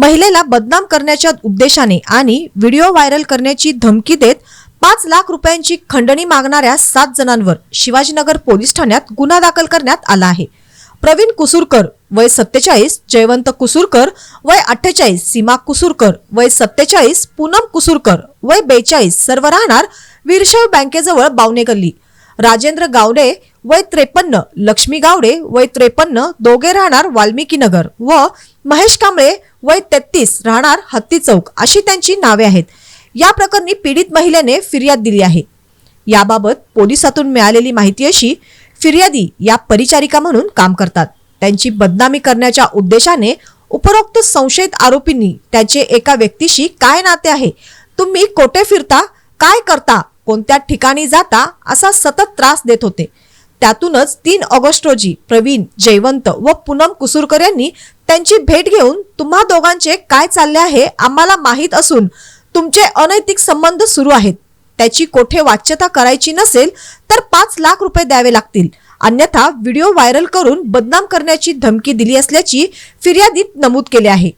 महिलेला बदनाम करण्याच्या उद्देशाने आणि व्हिडिओ व्हायरल करण्याची धमकी देत पाच लाख रुपयांची खंडणी मागणाऱ्या सात जणांवर शिवाजीनगर पोलीस ठाण्यात गुन्हा दाखल करण्यात आला आहे. प्रवीण कुसूरकर वय सत्तेचाळीस जयवंत कुसूरकर वय अठ्ठेचाळीस सीमा कुसूरकर वय सत्तेचाळीस पूनम कुसूरकर वय बेचाळीस सर्व राहणार वीरशैव बँकेजवळ बावणे गल्ली राजेंद्र गावडे वय त्रेपन्न लक्ष्मी गावडे वय त्रेपन्न दोघे राहणार वाल्मिकी नगर व महेश कांबळे वय तेहतीस राहणार हत्ती चौक अशी त्यांची नावे आहेत. या प्रकरणी पीडित महिलेने फिर्याद दिली आहे. याबाबत पोलिसातून मिळालेली माहिती अशी फिर्यादी या परिचारिका म्हणून काम करतात. त्यांची बदनामी करण्याच्या उद्देशाने उपरोक्त संशयित आरोपींनी त्याचे एका व्यक्तीशी काय नाते आहे? तुम्ही कोठे फिरता? काय करता? कोणत्या ठिकाणी जाता असा सतत त्रास देत होते. त्यातूनच तीन ऑगस्ट रोजी प्रवीण जयवंत व पूनम कुसूरकर यांनी त्यांची भेट घेऊन तुम्हा दोघांचे काय चालले आहे आम्हाला माहीत असून तुमचे अनैतिक संबंध सुरू आहेत. त्याची कोठे वाच्यता करायची नसेल तर पाच लाख रुपये द्यावे लागतील. अन्यथा व्हिडिओ व्हायरल करून बदनाम करण्याची धमकी दिली असल्याची फिर्यादीत नमूद केले आहे.